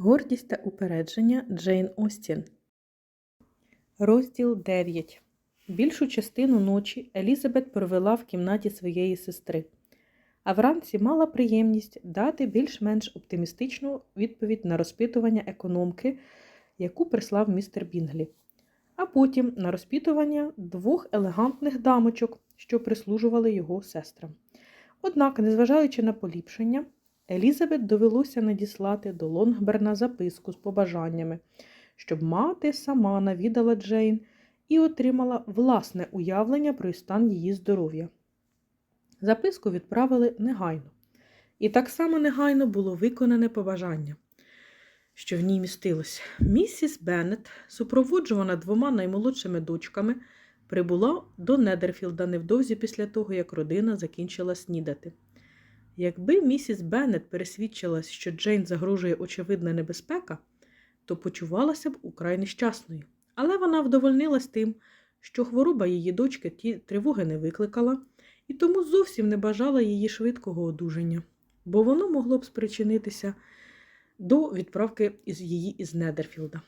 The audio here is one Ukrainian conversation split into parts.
Гордість та упередження Джейн Остін. Розділ 9. Більшу частину ночі Елізабет провела в кімнаті своєї сестри, а вранці мала приємність дати більш-менш оптимістичну відповідь на розпитування економки, яку прислав містер Бінглі, а потім на розпитування двох елегантних дамочок, що прислужували його сестрам. Однак, незважаючи на поліпшення, Елізабет довелося надіслати до Лонгберна записку з побажаннями, щоб мати сама навідала Джейн і отримала власне уявлення про стан її здоров'я. Записку відправили негайно, і так само негайно було виконане побажання, що в ній містилось. Місіс Беннет, супроводжувана двома наймолодшими дочками, прибула до Недерфілда невдовзі після того, як родина закінчила снідати. Якби місіс Беннет пересвідчилась, що Джейн загрожує очевидна небезпека, то почувалася б украй нещасною. Але вона вдовольнилась тим, що хвороба її дочки ті тривоги не викликала, і тому зовсім не бажала її швидкого одужання, бо воно могло б спричинитися до відправки із її із Недерфілда.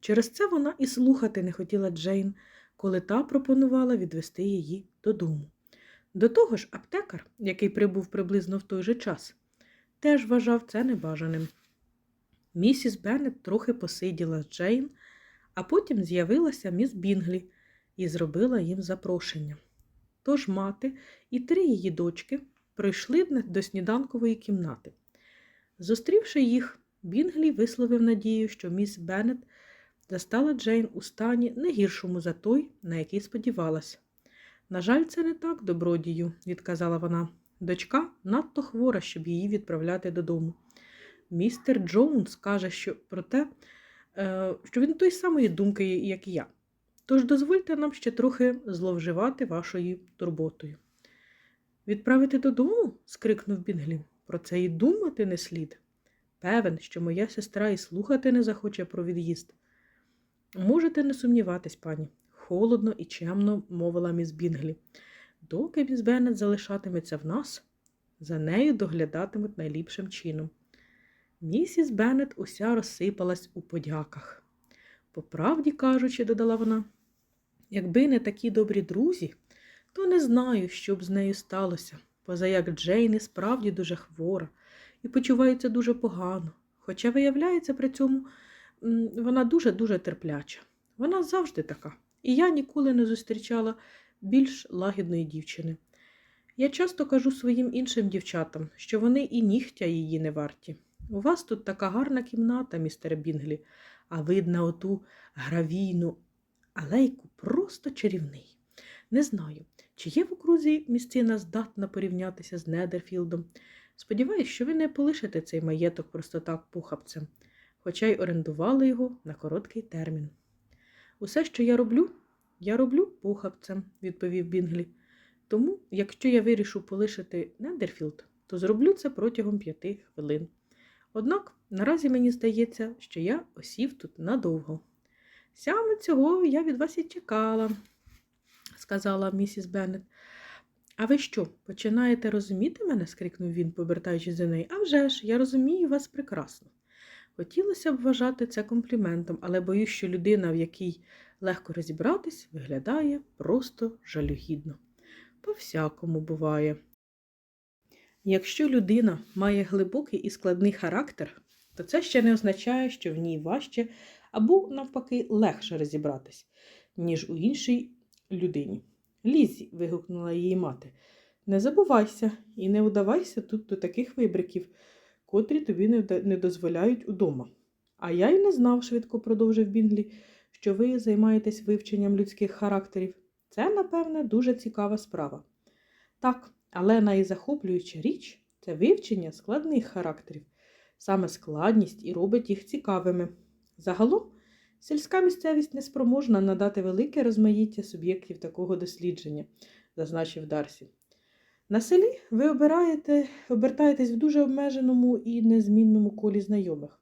Через це вона і слухати не хотіла Джейн, коли та пропонувала відвести її додому. До того ж, аптекар, який прибув приблизно в той же час, теж вважав це небажаним. Місіс Беннет трохи посиділа з Джейн, а потім з'явилася міс Бінглі і зробила їм запрошення. Тож мати і три її дочки прийшли до сніданкової кімнати. Зустрівши їх, Бінглі висловив надію, що міс Беннет застала Джейн у стані не гіршому за той, на який сподівалася. На жаль, це не так, добродію, відказала вона. Дочка надто хвора, щоб її відправляти додому. Містер Джонс каже, що про те, е, що він той самої думки, як і я. Тож дозвольте нам ще трохи зловживати вашою турботою. Відправити додому? скрикнув Бінглі. Про це і думати не слід. Певен, що моя сестра і слухати не захоче про від'їзд. Можете не сумніватись, пані, холодно і чемно мовила міс Бінглі. Доки міс Беннет залишатиметься в нас, за нею доглядатимуть найліпшим чином. Місіс Беннет уся розсипалась у подяках. По правді кажучи, додала вона, якби не такі добрі друзі, то не знаю, що б з нею сталося, поза як Джейн і справді дуже хвора і почувається дуже погано, хоча, виявляється, при цьому вона дуже-дуже терпляча. Вона завжди така, і я ніколи не зустрічала більш лагідної дівчини. Я часто кажу своїм іншим дівчатам, що вони і нігтя її не варті. У вас тут така гарна кімната, містер Бінглі, а видно оту гравійну алейку просто чарівний. Не знаю, чи є в окрузі місцина здатна порівнятися з Недерфілдом. Сподіваюсь, що ви не полишите цей маєток просто так похабцем, хоча й орендували його на короткий термін. Усе, що я роблю, я роблю похабцем, відповів Бінглі. Тому, якщо я вирішу полишити Недерфілд, то зроблю це протягом п'яти хвилин. Однак наразі мені здається, що я осів тут надовго. Саме цього я від вас і чекала, сказала місіс Беннет. А ви що, починаєте розуміти мене? скрикнув він, повертаючись до неї. «А вже ж, я розумію вас прекрасно. Хотілося б вважати це компліментом, але боюсь, що людина, в якій легко розібратись, виглядає просто жалюгідно. По всякому буває. Якщо людина має глибокий і складний характер, то це ще не означає, що в ній важче або, навпаки, легше розібратись, ніж у іншій людині. Лізі, вигукнула її мати, не забувайся і не удавайся тут до таких вибриків, котрі тобі не дозволяють удома. А я й не знав, швидко продовжив Бінглі, що ви займаєтесь вивченням людських характерів. Це, напевне, дуже цікава справа. Так, але найзахоплююча річ це вивчення складних характерів. Саме складність і робить їх цікавими. Загалом, сільська місцевість неспроможна надати велике розмаїття суб'єктів такого дослідження, зазначив Дарсі. На селі ви обираєте, обертаєтесь в дуже обмеженому і незмінному колі знайомих.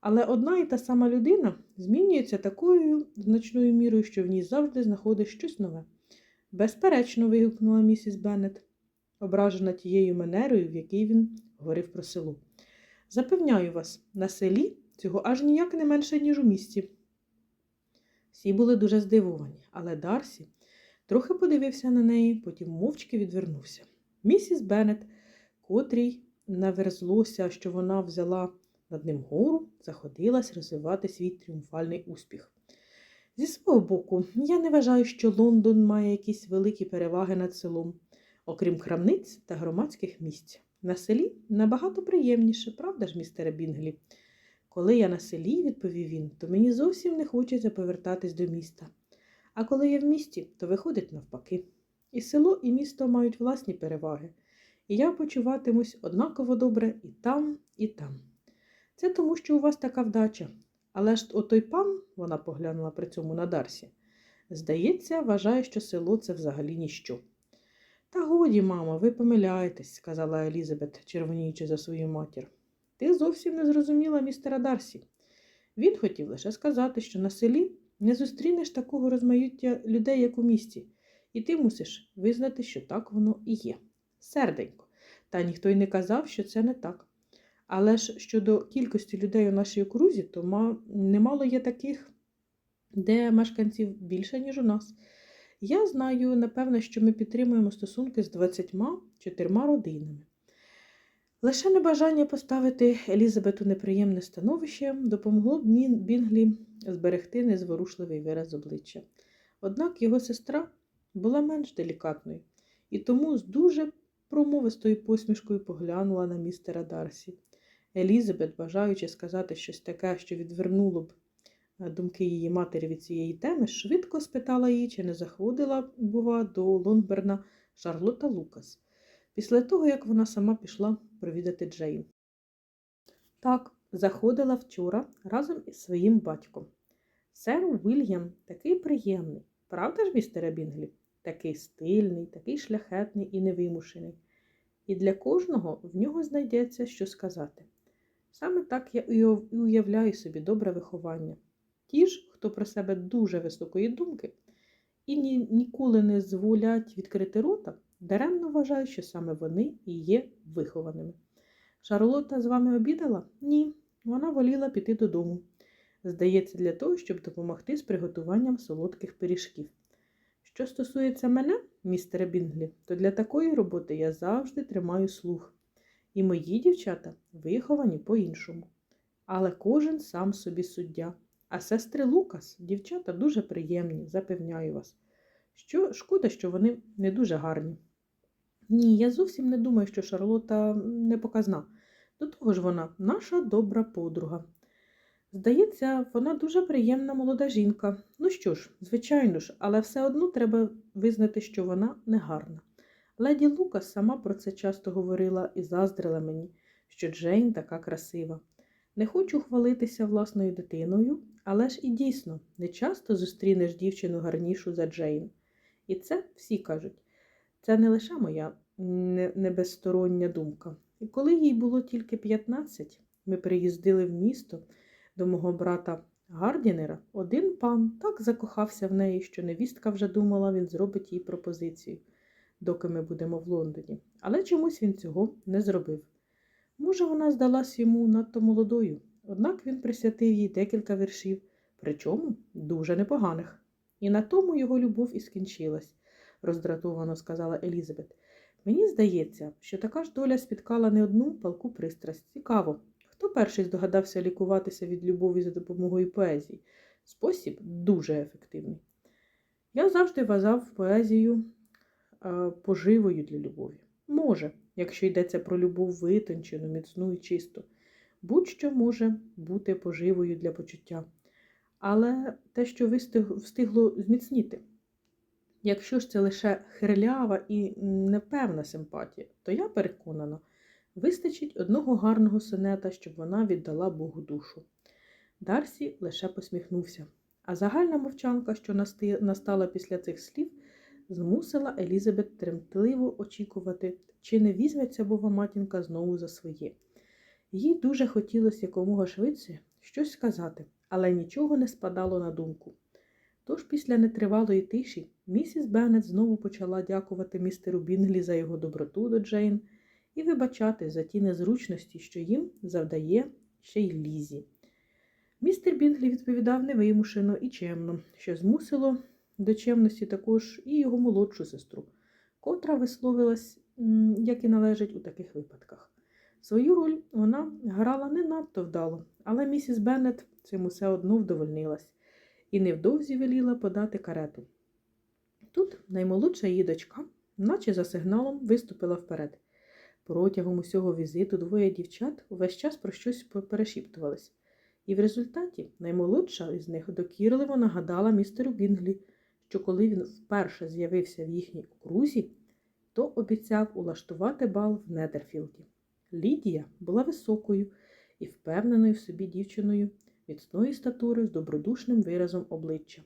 Але одна і та сама людина змінюється такою значною мірою, що в ній завжди знаходить щось нове. Безперечно, вигукнула місіс Беннет, ображена тією манерою, в якій він говорив про село. Запевняю вас, на селі цього аж ніяк не менше, ніж у місті. Всі були дуже здивовані, але Дарсі трохи подивився на неї, потім мовчки відвернувся. Місіс Беннет, котрій наверзлося, що вона взяла над ним гору, заходилась розвивати свій тріумфальний успіх. Зі свого боку, я не вважаю, що Лондон має якісь великі переваги над селом, окрім крамниць та громадських місць. На селі набагато приємніше, правда ж, містере Бінглі? Коли я на селі, відповів він, то мені зовсім не хочеться повертатись до міста. А коли я в місті, то виходить навпаки. І село, і місто мають власні переваги, і я почуватимусь однаково добре і там, і там. Це тому, що у вас така вдача. Але ж отой пан, вона поглянула при цьому на Дарсі, здається, вважає, що село це взагалі ніщо. Та годі, мамо, ви помиляєтесь, сказала Елізабет, червоніючи за свою матір. Ти зовсім не зрозуміла містера Дарсі. Він хотів лише сказати, що на селі не зустрінеш такого розмаїття людей, як у місті, і ти мусиш визнати, що так воно і є. Серденько. Та ніхто й не казав, що це не так. Але ж щодо кількості людей у нашій окрузі, то немало є таких, де мешканців більше, ніж у нас. Я знаю, напевно, що ми підтримуємо стосунки з 24 родинами. Лише небажання поставити Елізабету неприємне становище допомогло б Бінглі зберегти незворушливий вираз обличчя. Однак його сестра була менш делікатною і тому з дуже промовистою посмішкою поглянула на містера Дарсі. Елізабет, бажаючи сказати щось таке, що відвернуло б е, думки її матері від цієї теми, швидко спитала її, чи не заходила, бува, до Лонгберна Шарлота Лукас, після того, як вона сама пішла провідати Джейн. Так, заходила вчора разом із своїм батьком. Сер Уільям такий приємний, правда ж, містере Бінглі? Такий стильний, такий шляхетний і невимушений. І для кожного в нього знайдеться, що сказати. Саме так я і уявляю собі добре виховання. Ті ж, хто про себе дуже високої думки і ні, ніколи не зволять відкрити рота, даремно вважають, що саме вони і є вихованими. Шарлотта з вами обідала? Ні, вона воліла піти додому. Здається, для того, щоб допомогти з приготуванням солодких пиріжків. Що стосується мене, містере Бінглі, то для такої роботи я завжди тримаю слух. І мої дівчата виховані по-іншому. Але кожен сам собі суддя. А сестри Лукас, дівчата дуже приємні, запевняю вас. Що шкода, що вони не дуже гарні. Ні, я зовсім не думаю, що Шарлота не показна. До того ж вона наша добра подруга. Здається, вона дуже приємна молода жінка. Ну що ж, звичайно ж, але все одно треба визнати, що вона не гарна. Леді Лукас сама про це часто говорила і заздрила мені, що Джейн така красива. Не хочу хвалитися власною дитиною, але ж і дійсно не часто зустрінеш дівчину гарнішу за Джейн. І це всі кажуть. Це не лише моя небезстороння думка. І коли їй було тільки 15, ми приїздили в місто до мого брата Гардінера, один пан так закохався в неї, що невістка вже думала, він зробить їй пропозицію, доки ми будемо в Лондоні. Але чомусь він цього не зробив. Може, вона здалась йому надто молодою, однак він присвятив їй декілька віршів, причому дуже непоганих. І на тому його любов і скінчилась, роздратовано сказала Елізабет. Мені здається, що така ж доля спіткала не одну палку пристрасть. Цікаво, хто перший здогадався лікуватися від любові за допомогою поезії? Спосіб дуже ефективний. Я завжди вважав поезію е, поживою для любові. Може, якщо йдеться про любов витончену, міцну і чисту, будь-що може бути поживою для почуття. Але те, що встигло зміцніти. Якщо ж це лише хирлява і непевна симпатія, то я переконана, вистачить одного гарного сонета, щоб вона віддала Богу душу. Дарсі лише посміхнувся, а загальна мовчанка, що настала після цих слів, змусила Елізабет тремтливо очікувати, чи не візьметься бова матінка знову за своє. Їй дуже хотілося якомога швидше щось сказати, але нічого не спадало на думку. Тож після нетривалої тиші місіс Беннет знову почала дякувати містеру Бінглі за його доброту до Джейн і вибачати за ті незручності, що їм завдає ще й лізі. Містер Бінглі відповідав невимушено і чемно, що змусило до чемності також і його молодшу сестру, котра висловилась, як і належить у таких випадках. Свою роль вона грала не надто вдало, але місіс Беннет цим усе одно вдовольнилась і невдовзі веліла подати карету. Тут наймолодша її дочка, наче за сигналом, виступила вперед. Протягом усього візиту двоє дівчат увесь час про щось перешіптувались. І в результаті наймолодша із них докірливо нагадала містеру Бінглі, що коли він вперше з'явився в їхній окрузі, то обіцяв улаштувати бал в Недерфілді. Лідія була високою і впевненою в собі дівчиною міцної статури з добродушним виразом обличчя,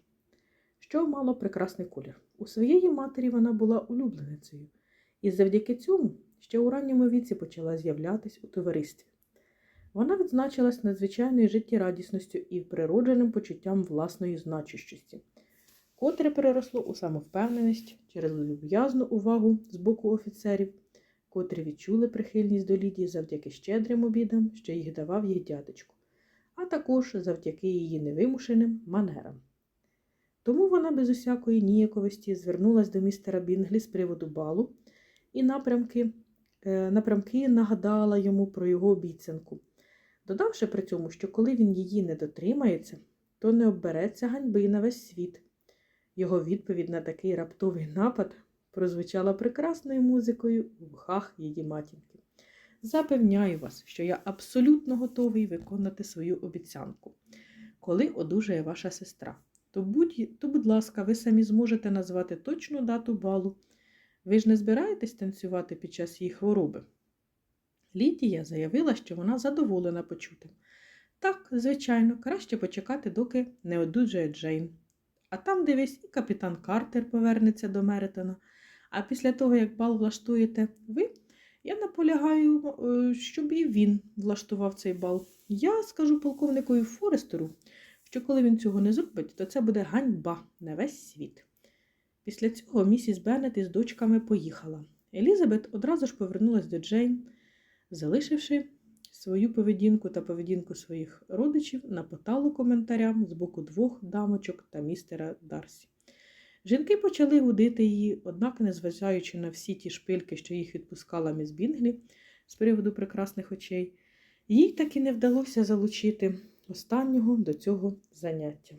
що мало прекрасний колір. У своєї матері вона була улюбленицею, і завдяки цьому ще у ранньому віці почала з'являтись у товаристві. Вона відзначилась надзвичайною життєрадісністю і природженим почуттям власної значущості, котре переросло у самовпевненість через люб'язну увагу з боку офіцерів, котрі відчули прихильність до Лідії завдяки щедрим обідам, що їх давав їх дядечко, а також завдяки її невимушеним манерам. Тому вона без усякої ніяковості звернулась до містера Бінглі з приводу балу і напрямки, е, напрямки нагадала йому про його обіцянку, додавши при цьому, що коли він її не дотримається, то не оббереться ганьби на весь світ. Його відповідь на такий раптовий напад прозвучала прекрасною музикою у вухах її матінки. Запевняю вас, що я абсолютно готовий виконати свою обіцянку. Коли одужає ваша сестра, то, будь, то, будь ласка, ви самі зможете назвати точну дату балу. Ви ж не збираєтесь танцювати під час її хвороби? Лідія заявила, що вона задоволена почутим. Так, звичайно, краще почекати, доки не одужає Джейн. А там, дивись, і капітан Картер повернеться до Меритона. А після того, як бал влаштуєте ви, я наполягаю, е, щоб і він влаштував цей бал. Я скажу полковникові Форестеру, що коли він цього не зробить, то це буде ганьба на весь світ. Після цього місіс Беннет із дочками поїхала. Елізабет одразу ж повернулась до Джейн, залишивши свою поведінку та поведінку своїх родичів на поталу коментарям з боку двох дамочок та містера Дарсі. Жінки почали гудити її, однак, незважаючи на всі ті шпильки, що їх відпускала міс Бінглі з приводу прекрасних очей, їй таки не вдалося залучити останнього до цього заняття.